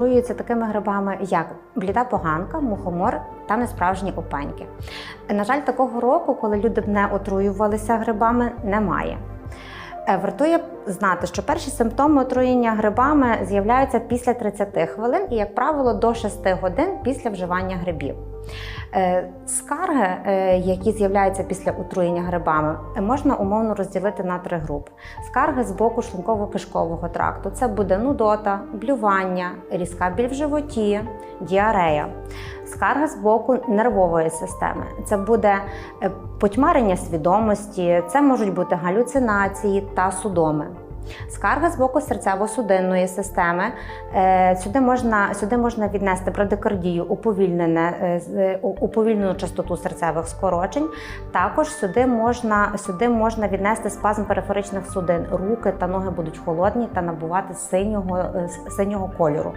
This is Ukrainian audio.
Отруюються такими грибами, як бліда поганка, мухомор та несправжні опеньки. На жаль, такого року, коли люди б не отруювалися грибами, немає. Е, Вартує знати, що перші симптоми отруєння грибами з'являються після 30 хвилин і, як правило, до 6 годин після вживання грибів. Е, Скарги, е, які з'являються після отруєння грибами, можна умовно розділити на три групи. Скарги з боку шлунково-кишкового тракту це буде нудота, блювання, різка біль в животі, діарея. Скарга з боку нервової системи це буде е, потьмарення свідомості, це можуть бути галюцинації та судоми. Скарга з боку серцево-судинної системи. Е, Сюди можна, сюди можна віднести брадикардію, уповільнене, е, уповільнену частоту серцевих скорочень. Також сюди можна, сюди можна віднести спазм периферичних судин. Руки та ноги будуть холодні та набувати синього, синього кольору.